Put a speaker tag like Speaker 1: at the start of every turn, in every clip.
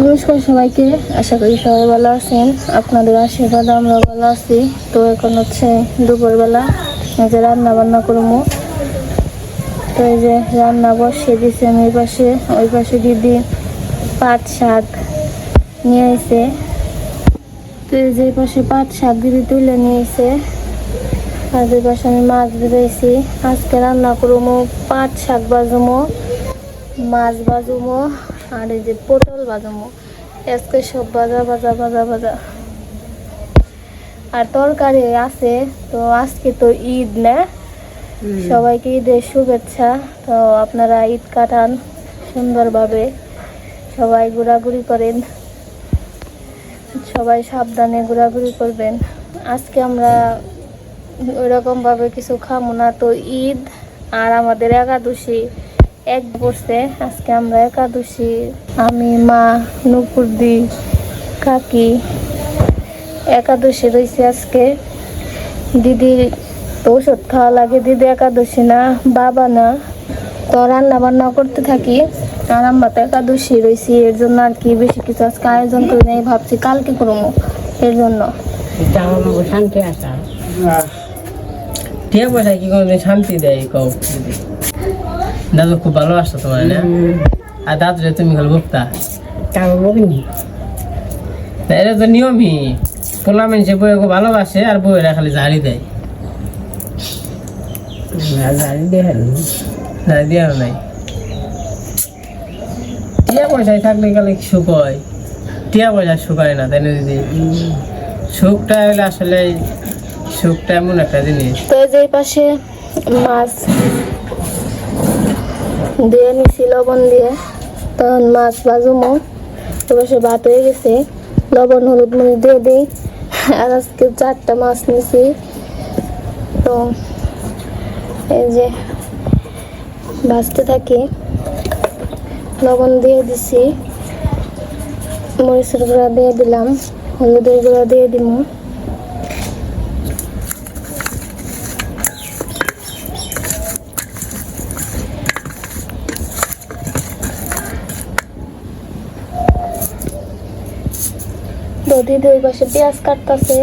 Speaker 1: নমস্কার সবাইকে। আশা করি সবাই ভালো আছেন। আপনাদের আশীর্বাদ আমরা ভালো আছি। তো এখন হচ্ছে দুপুরবেলা এই যে রান্না বান্না করব। তো এই যে রান্না বসিয়ে দিয়েছি আমি ওই পাশে। ওই পাশে দিদি পাট শাক নিয়ে এসে তো এই যে পাশে পাট শাক দিদি তুলে নিয়ে এসে আর দুই পাশে আমি মাছ দিয়েছি আজকে রান্না করব, পাট শাক বাজুমো মাছ বাজুমো আর এই যে পটল বাজুমো আজকে সব ভাজা ভাজা ভাজা ভাজা আর তরকারি আছে তো আজকে তো ঈদ না? সবাইকে ঈদের শুভেচ্ছা। তো আপনারা ঈদ কাটান সুন্দরভাবে। সবাই ঘোরাঘুরি করেন। সবাই সাবধানে ঘোরাঘুরি করবেন। আজকে আমরা ওইরকম ভাবে কিছু খাব না তো ঈদ আর আমাদের একাদশী। এক বসে আজকে আমরা একাদশী। আমি মা নুপুরদি কাকি। একাদশী রয়েছে আজকে। দিদি তো ওষুধ খাওয়া লাগে। দিদি একাদশী না বাবা না। তো রান্না বান্না করতে থাকি। আর আমরা তো একাদশী রয়েছি এর জন্য আর কি বেশি কিছু আজকে আয়োজন করি নাই ভাবছি কালকে করব এর জন্য।
Speaker 2: শান্তি আসা
Speaker 3: টিয়া পয়সা কি শান্তি দেয় কও। দিদি খুব ভালোবাসতো তোমার না? আর দাদুরে তুমি খালি বকতা?
Speaker 2: তাও
Speaker 3: এটা তো নিয়মই। পোলা মানুষে বউকে ভালোবাসে আর বউয়েরা খালি ঝাড়ি দেয়। ঝাড়ি নাই। টিয়া পয়সায় থাকলে গেলে সুখ হয়। টিয়া পয়সা সুখ হয় না তাই না দিদি? সুখটা হলে আসলে সুখটা এমন একটা জিনিস।
Speaker 1: তো এই যে এই পাশে মাছ দিয়ে নিছি লবণ দিয়ে। তখন মাছ তো পাশে ভাত হয়ে গেছে। লবণ, হলুদ মরিচ দিয়ে দিই। আর আজকে চারটা মাছ নিছি। তো এই যে ভাজতে থাকি। লবণ দিয়ে দিছি। মরিচের গুঁড়া দিয়ে দিলাম। হলুদের গুঁড়া দিয়ে দিব দধি দুই পাশে পেঁয়াজ কাটতেছে।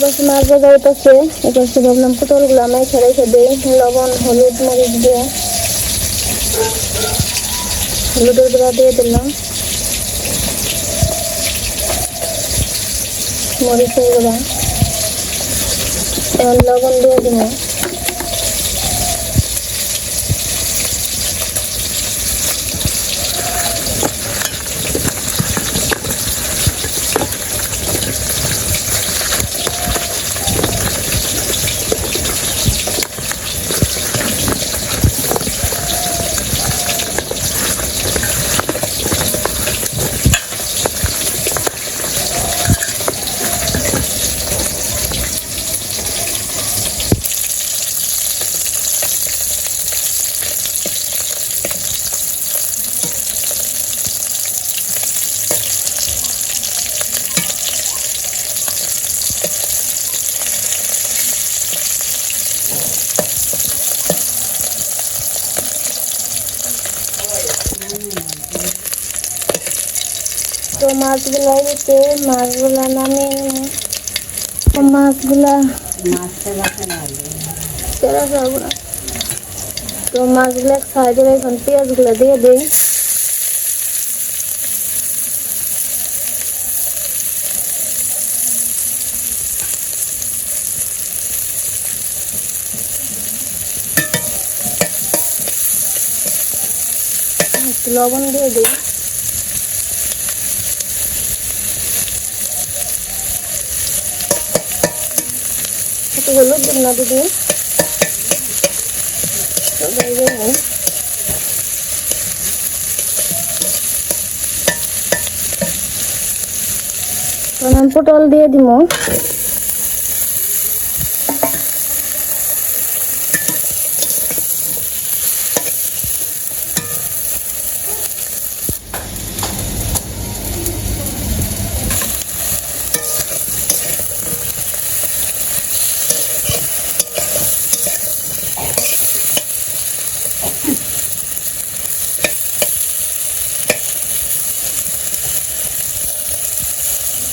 Speaker 1: এপাশে মাছ ভাজা হইতেছে। এপাশে ভাবলাম পটলগুলো আমি ছেড়ে রেখে লবণ, হলুদ, মরিচ দিয়ে। হলুদের গুঁড়া দিয়ে দিলাম। মরিচের গুঁড়া। লবণ দিয়ে দিব মাছগুলো দিতে মাছগুলা নামিয়ে তো মাছগুলা তেরা যাব না। তো মাছগুলো সাইডে এখন পেঁয়াজগুলো দিয়ে দিই। লবণ দিয়ে দিই। একটু হলুদ দিন না দিদি পটল দিয়ে দিব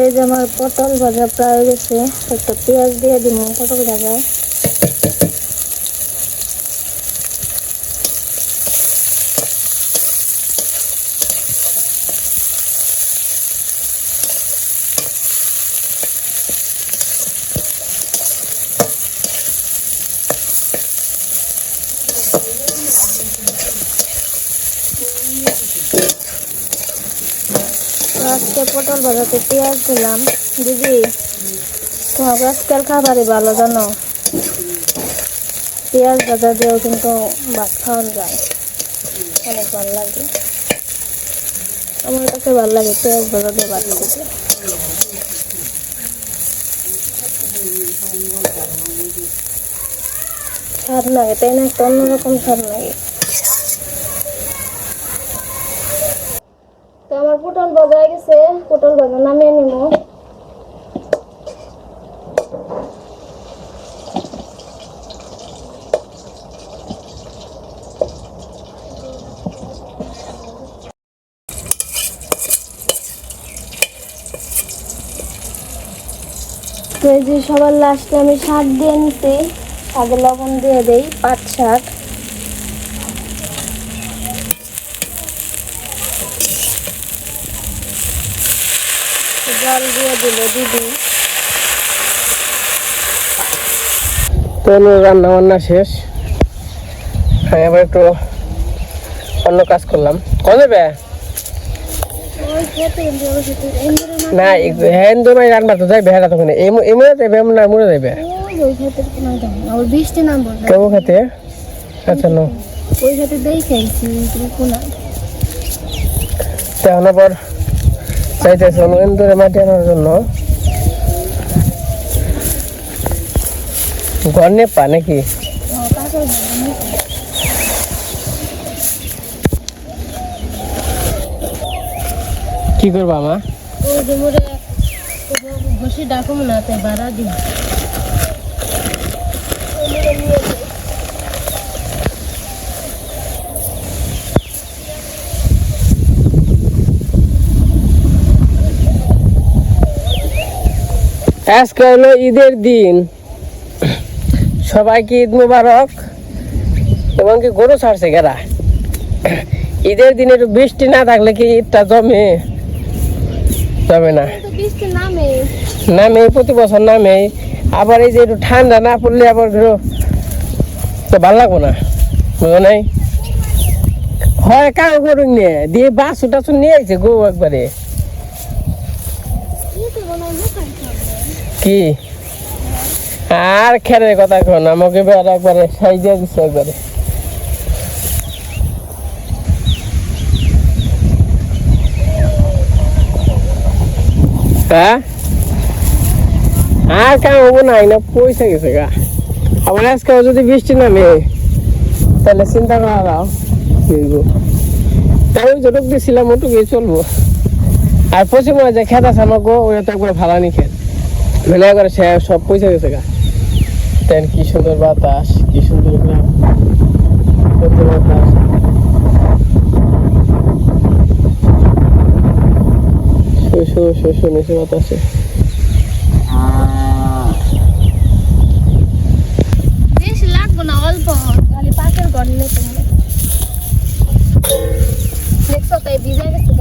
Speaker 1: এই যে আমার পটল ভাজা প্রায় গেছে। একটা পেঁয়াজ দিয়ে দিব পটল ভাজায় আজকে পটল ভাজাতে পেঁয়াজ দিলাম। দিদি, তোমাকে আজকাল খাবারই ভালো জানো। পেঁয়াজ ভাজা দিয়েও কিন্তু ভাত খাওয়ান যায়। অনেক ভালো লাগে। আমার কাছে ভালো লাগে পেঁয়াজ ভাজা দিয়ে ভাত খেতে। স্বাদ লাগে, তাই না? একটা অন্যরকম স্বাদ লাগে। তো আমার পটল হয়ে গেছে, পটল ভাজা নামিয়ে নিব। যে সবার লাস্টে আমি শাক দিয়ে নিছি, শাকে লবণ দিয়ে দেই, পাট শাক। জল দিয়ে দিল দিদি।
Speaker 3: তো রান্না বান্না শেষ। হ্যাঁ এবার একটু অন্য কাজ করলাম। কবে বে
Speaker 1: ওই খেতে ইন্দ্র খেতে ইন্দ্র
Speaker 3: না হ্যাঁ তো নাই রান্না তো যাইবে হ্যাঁ তখন এমনে যাইবে এমন না মরে
Speaker 1: ওই ওই খেতে?
Speaker 3: আচ্ছা নো।
Speaker 1: ওই খেতে দেই খাইছি কোনা
Speaker 3: তখন আবার চাইতেছে ইন্দুরে মাটি আনার জন্য। ঘর নেপা নাকি? কি করবা মা?
Speaker 1: ও যে মোরে বসে ডাকো না বাড়া দিই
Speaker 3: আজকে হলো ঈদের দিন। সবাইকে ঈদ মুবারক। এবং কি গরু ছাড়ছে গেরা। ঈদের দিনে একটু বৃষ্টি না থাকলে কি ঈদটা জমে? জমে না।
Speaker 1: নামে
Speaker 3: প্রতি বছর নামে আবার এই যে একটু ঠান্ডা না পড়লে আবার একটু তো ভালো লাগবো না। বুঝো নাই? হয় কাম করুন নিয়ে। দিয়ে বাসু টাসু নিয়ে আইছে গো একবারে। কি? আর খেরের কথা কোন আমাকে এবার একবারে সাইজে দিচ্ছে একবারে। হ্যাঁ? আর কাম হব নাই না পয়সা গেছে গা। আবার আজকে যদি বৃষ্টি নামে, তাহলে চিন্তা করা দাও। তাই ওই যতটুক দিয়েছিলাম ওটুকুই চলবো। আর পশ্চিম যে খেত আছে আমার গো ওই একবার ভাড়ানি খেত। মানে একবার সে সব পয়সা গেছে গা। তাই কি সুন্দর বাতাস কি সুন্দর গ্রাম। কত বাতাস। শো শো শো নিচে বাতাসে
Speaker 1: বেশি লাগবো না অল্প। খালি পাকের ঘর নিলে তুমি দেখছ তাই ভিজে গেছে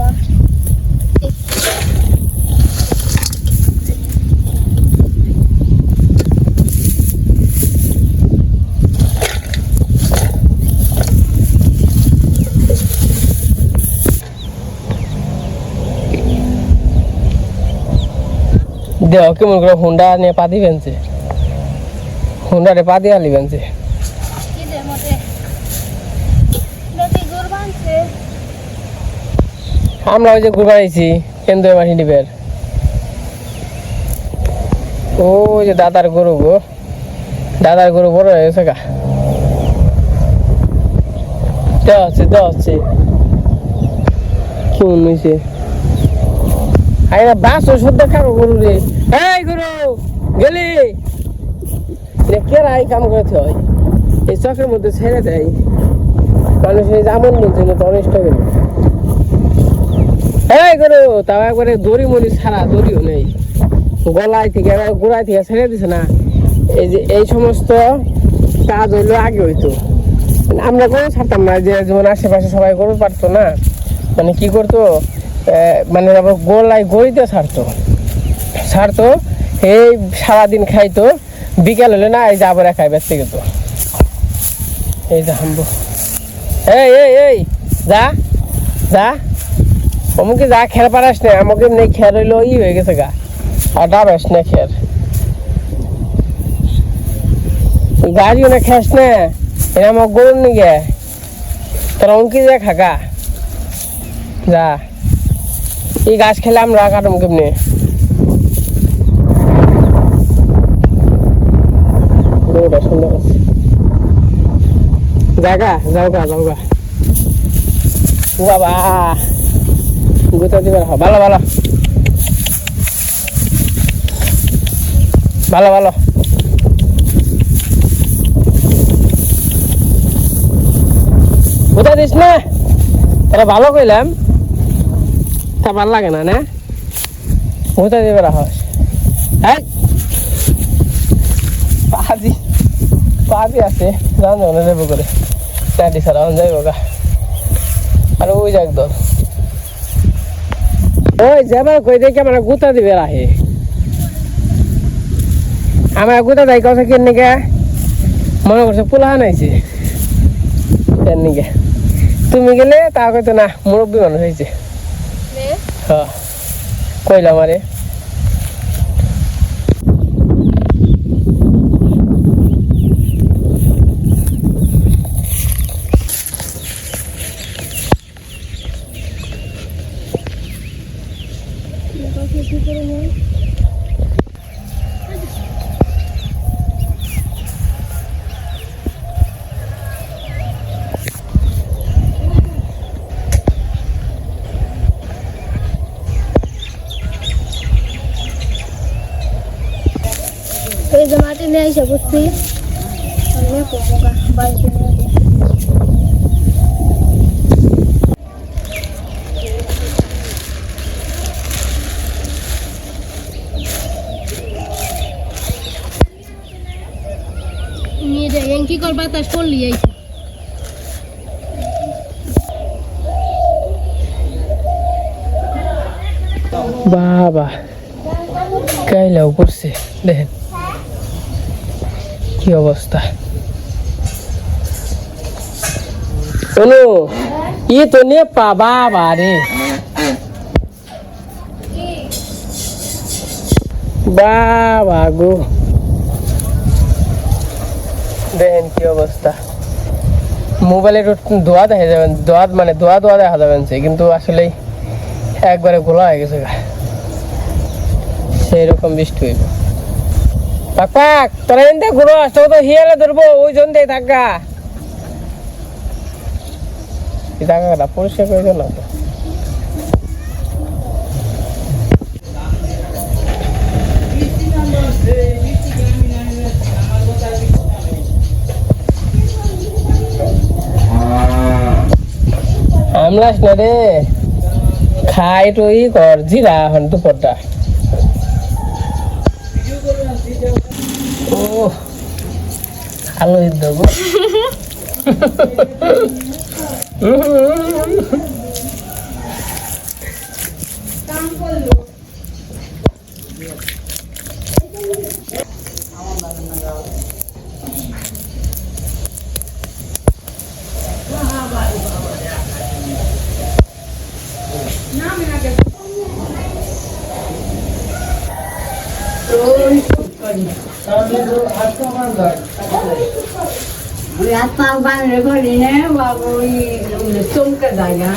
Speaker 3: দেও কেমন করে হুন্ডা নিয়ে পাতি ফেলছে হুন্ডারে পাতি আলি ফেলছে
Speaker 1: কি দে মতে নদী গুড় বানছে
Speaker 3: আমরা ওই যে ঘুরবাইছি কেন্দ্র মাটি ডিবের ওই যে দাদার গরু গো। দাদার গরু বড় হয়ে গেছে গা। দেওয়া হচ্ছে কেমন হয়েছে আরে বাস ওষুধ খাব গরু রে। এই গরু, গেলি। রে কে কাম করেছে হয়? এই চকের মধ্যে ছেড়ে দেয়। মানুষ এই যেমন বলছে না তো অনিষ্ট করে। এই গরু, তাও একবারে দড়ি মরি ছাড়া দড়িও নেই। গলায় থেকে, এবার গোড়ায় থেকে ছেড়ে দিছে না। এই যে, এই সমস্ত কাজ হইল আগে হইতো। আমরা গরু ছাড়তাম না, যে যেমন আশেপাশে সবাই গরু পারতো না। মানে কি করতো? মানে আবার গোলায় গড়িতে ছাড়তো। ছাড়তো এই সারাদিন খাইতো, বিকেল হলে না, এই যে খাই ব্যস্ত গেত এই যে এই এই এই, যা যা। অমুকে যা খের পারাস না আমাকে এমনি খের হইল ই হয়ে গেছে গা। আর ডাবাস না খের গাড়িও না খেস না এটা আমার গরুর নিগে। তোরা অঙ্কি যা খাকা যা। এই গাছ খেলে আমরা কাটম কেমনি গরুটা সুন্দর আছে জাগা যাও গা যাও গা ও বাবা গোটা দিবার ভালো ভালো। ভালো ভালো। গোটা দিস না? এটা ভালো কইলাম। তা ভালো লাগে না না? গোটা দিবার হস হ্যাঁ পাজি পাজি আছে। জান জানো যাব করে। চাটি ছাড়া যাইব গা। আর ওই যাক দল ওই যাবার কই দেখে আমার গুতা দিবে রাহে। আমার গুতা দেয় কথা কেন নিকে মনে করছে পোলা নাইছে কেন নিকে তুমি গেলে তা কইতো না মুরব্বী মানুষ হয়েছে হ্যাঁ। কইলাম আরে
Speaker 1: এই যে মাটি নিয়ে এসে বসছি আমি পোকা বাড়িতে নিয়ে যাব। নিয়ে যাই কি কর বাতাস করলি এই
Speaker 3: বাবা কাইলাও পড়ছে দেখেন। কি অবস্থা। শোনো ই তো নে পা বাবা রে। বাবা গো। দেখেন কি অবস্থা? মোবাইলে দোয়া দেখা যাবেন দোয়া মানে দোয়া দোয়া দেখা যাবেন সে কিন্তু আসলে একবারে গোলা হয়ে গেছে সেই রকম বৃষ্টি হইব। পাক পাক, তোরা এনতে ঘুরো আসতে তো হিয়ালে ধরবো, ওই জন থাকা পরিষ্কার করে না আমলাস না রে। খাই তো ই কর জিরা হন দুপুরটা। ও আলু দেবো।
Speaker 2: ওই হাত পা বাংলা করি না বাবু ওই চমকে যায় না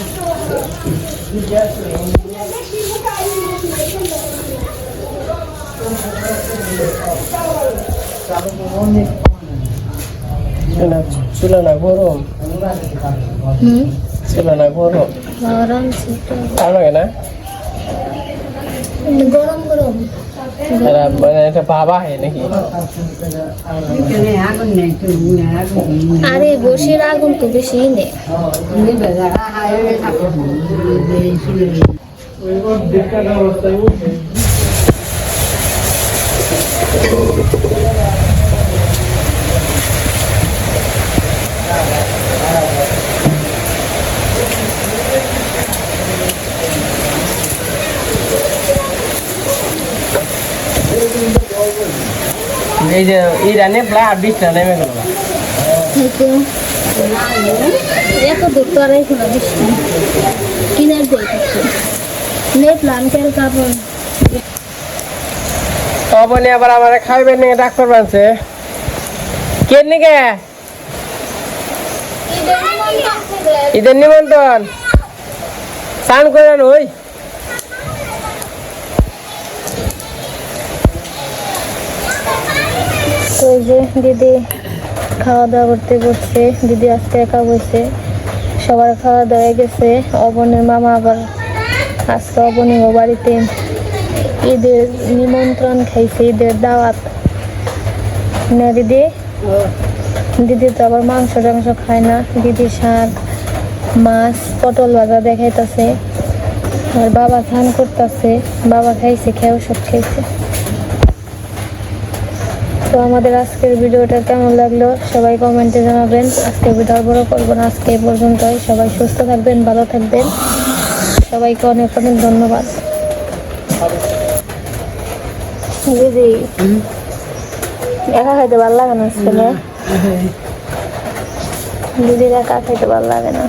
Speaker 3: ছিল না গরম ছিল না গরম
Speaker 1: গরম
Speaker 3: ভালো লাগে না
Speaker 1: গরম
Speaker 3: এটা বাবা হয় নাকি?
Speaker 2: এখানে আগুন নেই তুমি আগুন নেই
Speaker 1: আরে বসির আগুন তো বেশি নেই
Speaker 2: নিবে
Speaker 3: এই যে ইরানে প্রায় বিশটা নেমে গেল।
Speaker 1: এত কিনার দিয়ে কাপড়
Speaker 3: আবার আমার খাইবেন নিয়ে ডাক্তার বানছে। কে নিকে ঈদের নিমন্ত্রণ। স্নান করেন ওই।
Speaker 1: যে দিদি খাওয়া দাওয়া করতে বসছে। দিদি আজকে একা বসে। সবার খাওয়া দাওয়া গেছে। অবনের মামা আবার আজকে অবনী ও বাড়িতে। ঈদের নিমন্ত্রণ খাইছে, ঈদের দাওয়াত। না দিদি? দিদি তো আবার মাংস টাংস খায় না। দিদি শাক, মাছ, পটল ভাজা দেখাইতেছে। আর বাবা স্নান করতেছে। বাবা খাইছে, খেয়েও সব খেয়েছে। তো আমাদের আজকের ভিডিওটা কেমন লাগল সবাই কমেন্টে জানাবেন। আজকে ভিডিও আর বড় করব না আজকে এই পর্যন্তই। সবাই সুস্থ থাকবেন ভালো থাকবেন। সবাইকে অনেক অনেক ধন্যবাদ। দিদি একা খাইতে ভালো লাগে না আজকে না? দিদির একা খাইতে ভালো লাগে
Speaker 2: না।